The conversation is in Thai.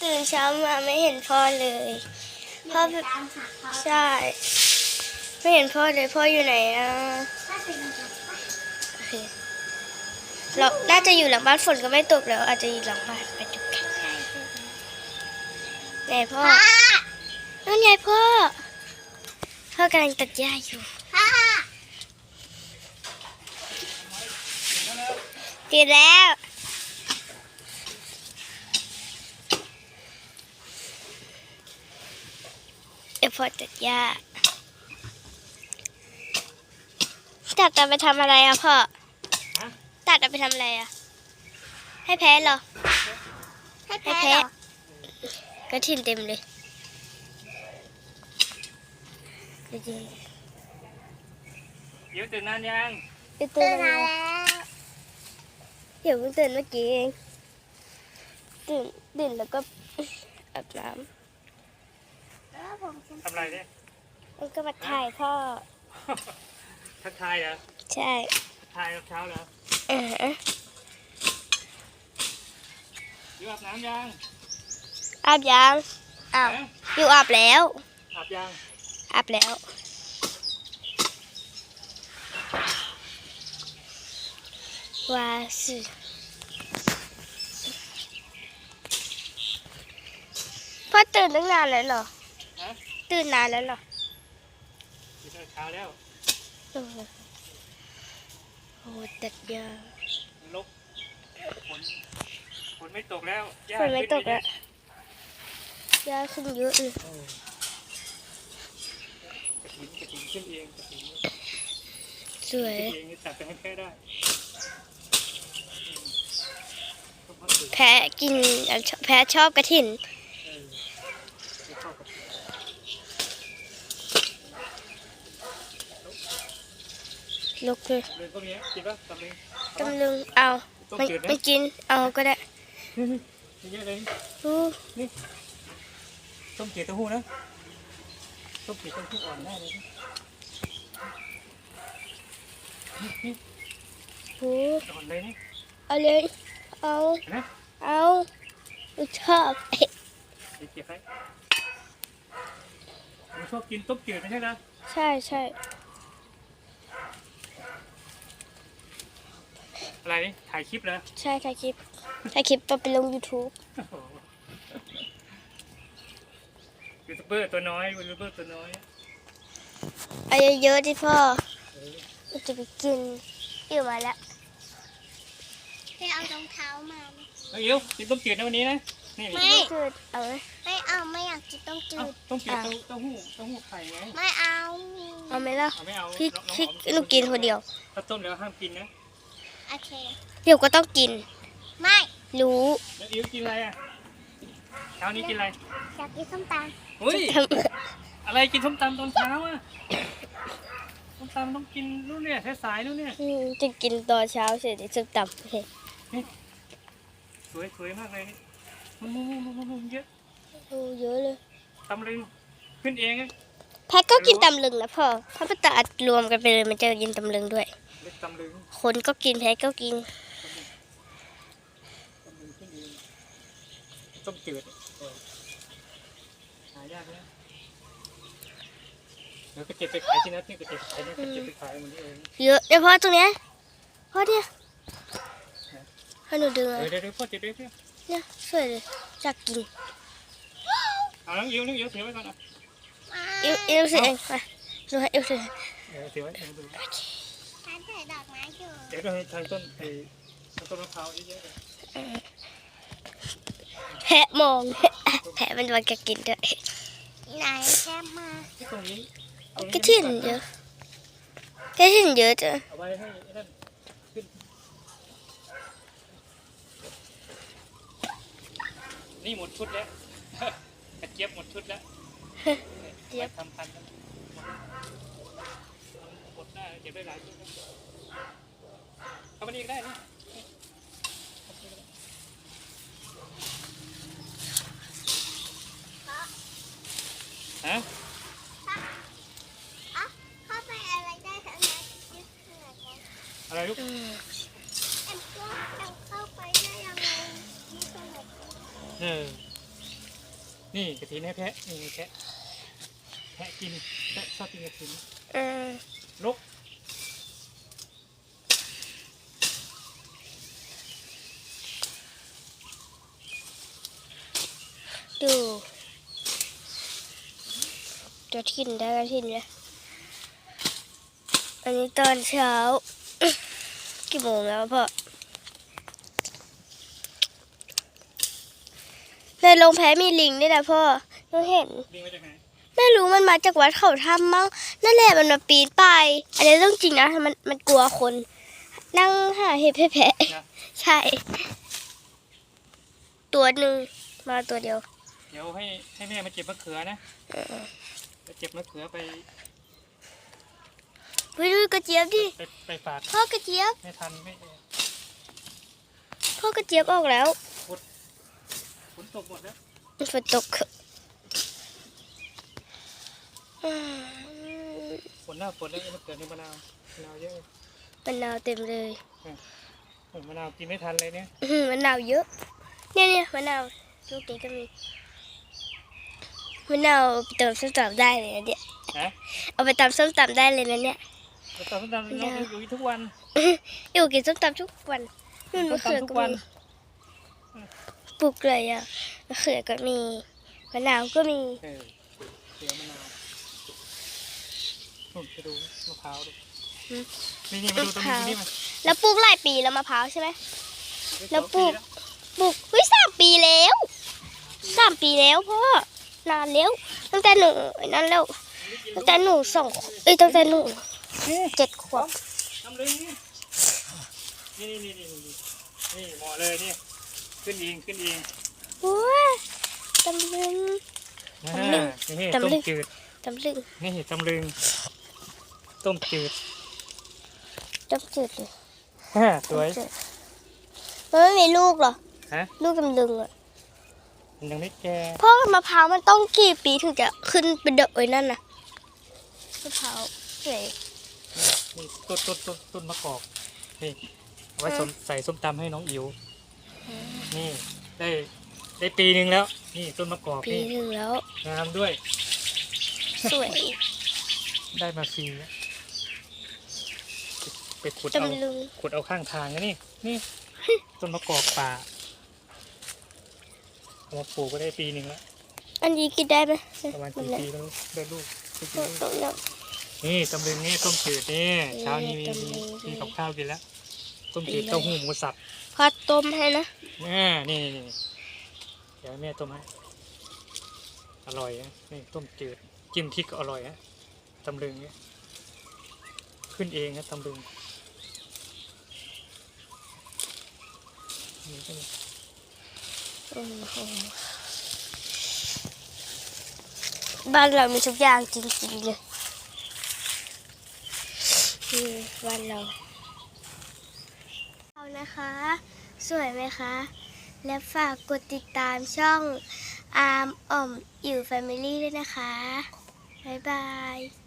ตื่นเช้ามาไม่เห็นพ่อเลยพ่อตามหาพ่อใช่ไม่เห็นพ่อเลยพ่ออยู่ไหนอะถ้าเป็นแบบโอเคเราน่าจะอยู่หลังบ้านฝนก็ไม่ตกแล้ว อาจจะอยู่หลังบ้านไปดูกันไหนพ่อพ่อนั่นไงพ่อพ่อกำลังตัดหญ้าอยู่พ่อตื่นแล้ว เดี๋ยวพ่อตัดหญ้าตัดเอาไปทำอะไรอะพ่อฮะตัดเอาไปทำอะไรอะ ให้แพ้เหรอ ให้ให้แพ้แพ้เหรอ กระถิ่นเต็มเลยดูดิเดี๋ยวตื่นนานยังไปตื่ตื่นนมามาแล้วแล้วเดี๋ยวเพิ่งตื่นเมื่อกี้เองตื่นตื่นแล้วก็อาบน้แล้วผมจะทำอะไรเนี่ยำแล้วก็มาถ่ายพ่อ ทักทายเหรอใช่ ทักทายเช้าเหรอเอออยู่อาบน้ำยังอาบยังอ้าวฮะอยู่อาบแล้ว อาบยังอาบแล้วว้าสิพ่อตื่นตั้งนานแล้วเหรอฮะ ตื่นนานแล้วเหรออยู่ตั้งแต่เช้าแล้วโอ้โหโอ้ตัดยาลบฝนฝนไม่ตกแล้วหญ้าฝนไม่ตกขึ้แล้วยาขึ้นเยอะเลยเออกระถิ่นกระถิ่นขึ้นเองกระถิ่นสวยขึ้นเองนี่ตัดไปให้แค่ได้อืมต้องพักถึงแพ้กินแพ้ชอบกระถิน เออไม่ชอบกระถิ่น ลุกเลยเลยพวกนี้กินป่ะตำลึงตำลึงเอาต้มไม่จืดไหมไม่กินเอาก็ได้เยอะเลยอู้ต้มเกลือเต้าหู้นะต้มเกลือเต้าหู้อ่อนได้เลยนะนี่นี่หูอ่อนเลยนี่เอาเลยเอาเห็นไหมเอาชอบเดี๋ยวเก็บไว้ผมชอบกินต้มจืดไม่ใช่เหรอใช่ใช่ อะไรนี่ถ่ายคลิปเหรอใช่ถ่ายคลิปถ่ายคลิปเอาไปลง YouTube โอ้โหยูทูบเบอร์ตัวน้อยยูทูบเบอร์ตัวน้อยเอาเยอะๆที่พ่อเราจะไปกินอยู่มาแล้วไปเอารองเท้ามาไหมเอาอิ๋วกินต้มจืดนะวันนี้นะนี่ไม่นี่จืดเอาไหมไม่เอาไม่อยากกินต้มจืเอ้าด ต้มจืดเต้าเต้าหู้เต้าหู้ไข่ไงไม่เอา เอาไหมล่ะเอาไม่เอาพี่น้องพี่หอมหนูกินคนเดียว ถ้าต้มแล้วห้ามกินนะ โอเค เดี๋ยวก็ต้องกิน ไม่รู้แล้วอิ๋วกินอะไรอะเช้านี้กินอะไรอยากกินส้มตเฮ้ยทอะไรกินส้มตำตอนเช้าอะส้มตำต้องกินนู่นเนี่ยสายๆนู่นเนี่ยำอืมจะกินตอนเช้าเสร็จเดี๋ยวจะตับเห็ดสวยสวยมากเลยนี่มันมันมันมันมันเยอะโอ้เยอะเลย ตำลึงขึ้นเองอะ แพ็กก็กินตำลึงนะพ่อถ้าไปตัดรวมกันไปเลยมันจะกินตำลึงด้วยเล็ก ตำลึงคนก็กินแพ็กก็กิน ตำลึงขึ้นเองต้มจืดเนี่ยโอ้ยหายากนะเดี๋ยวก็เก็บไปขายที่นัดนี่ก็เก็บขายนี่ก็เก็บไปขายมันนี่เองเยอะเดี๋ยวพ่อตรงเนี้ยพ่อเนี่ยให้หนูดึงเดี๋เอายวเดี๋ยวเดี๋ยวพ่อจิบด้วยเพื่อนเนี่ยสวยเลยอยากกินเอาน้องอิ๋วน้องอิ๋วถือไว้ก่อนอะำเอวเอวสิเองมาดูให้เอวสิเดี๋ยวถือไว้เดี๋ยวดู ฉันใส่ดอกไม้อยู่เดี๋ยวดูให้ทางต้นไอ้ทางต้นมะพร้าวเยอะๆเลยแพะมองแพะมันวันจะกินด้วยไหนแค่มาที่ตรงนี้ตรงกระถิ่นเยอะกระถิ่นเยอะจ้ะเอาไว้ให้ไอ้นั่นขึ้นนี่หมดชุดแล้วกระเจี๊ยบหมดชุดแล้วเจี๊ยบไว้ทำพันธุ์แล้วหมดได้ เก็บได้หลายชุดแล้วเอามานี่ก็ได้นี่ฮะอะเข้าไปอะไรได้ทั้งนั้นยึดขนาดนั้นอะไรลูกอืมแอมก็แอมเข้าไปได้ยังไงยึดขนาดนั้นเออนี่กระถินให้แพะนี่แพะแพะกินแพะชอบกินกระถินอืม ลุก ดู จะทินได้ก็ทินเลยอันนี้ตอนเช้า กี่โมงแล้วพ่อในโรงแพ้มีลิงด้วยนะพ่อหนูเห็น ลิงมาจากไหนไม่รู้มันมาจากวัดเขาทำมั้งนั่นแหละมันมาปีนไปายอันนี้เรื่องจริงนะมันมันกลัวคน นั่งหาเห็บให้แผลนะใช่ ตัวหนึ่งมาตัวเดียว เดี๋ยวให้ให้แม่มาเก็บมะเขือนะ ไปเก็บมะเขือไปไปดูกระเจี๊ยบดิไปไปฝากพ่อกระเจี๊ยบไม่ทันไม่พ่อกระเจี๊ยบออกแล้วฝนตกหมดแล้วฝนตกอืมฝนหน้าฝนแล้วมะเขือในมะนาวมะนาวเยอะมะนาวเต็มเลยโอ้ยมะนาวกินไม่ทันเลยเนี่ยอื้อหือมะนาวเยอะเนี่ยเนี่ยมะนาวลูกนี้ก็มี มะนาวเอาไปเติมส้มตำได้เลยนะเนี่ยฮะเอาไปตำส้มตำได้เลยนะเนี่ยเราตอนตอนเราอยู่ทุกวันอยู่กินส้มตำทุกวันนู่นมะเขือทุกก็วันมีปลูกเลยอะมะเขือก็มีมะนาวก็มีเออเขือมะนาวนู่นไปดูมะพร้าวดูนี่นี่มาดูตรงนี้ตรงนี้มาแล้วปลูกหลายปีแล้วมะพร้าวใช่ไหมแล้วปลูกสองปลูกเฮ้ยสามปีแล้วสามปีแล้วพ่อ นานแล้ว ตั้งแต่หนูนั่นแล้ว ตั้งแต่หนูสองเอ้ยตั้งแต่หนูเจ็ดขวบทำเลยนี่นี่นี่นี่นี่เหมาะเลยนี่ขึ้นเองขึ้นเองโอ้ยตำลึงตำลึงนี่ตำลึต้มงจืดตำลึงนี่ตำลึงต้มจืดต้มจืดเลยฮ่าสวยมันไม่มีลูกเหรอฮะลูกตำลึงอะ มันยังไม่แก่พ่อมะพร้าวมันต้องกี่ปีถึงจะขึ้นเป็นเดอะไอ้นั่นน่ะมะพร้าวสวยนี่ต้นต้นต้นต้นมะกอกนี่เอาไว้สมใส่ส้มตำให้น้องอิ๋วนี่ได้ได้ปีหนึ่งแล้ว นี่ต้นมะกอกปีนี่หนึ่งแล้ว งามด้วย สวยได้มาฟรีอะไปขุดเอาตำลึงขุดเอาข้างทางนะนี่นี่ ต้นมะกอกป่า เอามาปลูกก็ได้ปีหนึ่งแล้วอันนี้กินได้ไหมประมาณกี่นปีแล้วได้ลูกได้กี่ลูกตรงนั้นนี่ตำลึงนี่ต้มจืดนี่เออเช้านี้มีตำลึมีงมีกับข้าวกินแล้วต้มจืดดีเลยเต้าหู้หมูสับพอต้มให้นะอ่านี่นี่นี่เดี๋ยวให้แม่ต้มให้อร่อยนะนี่ต้มจืดจิ้มพริกก็อร่อยนะตำลึงเนี่ยขึ้นเองนะตำลึงนี่ก็โอ้โห บ้านเรามีทุกอย่างจริงๆเลยนี่บ้านเราเอานะคะ สวยไหมคะ และฝากกดติดตามช่องอาร์มอ่อมอยู่แฟมิลี่ด้วยนะคะ บ๊ายบาย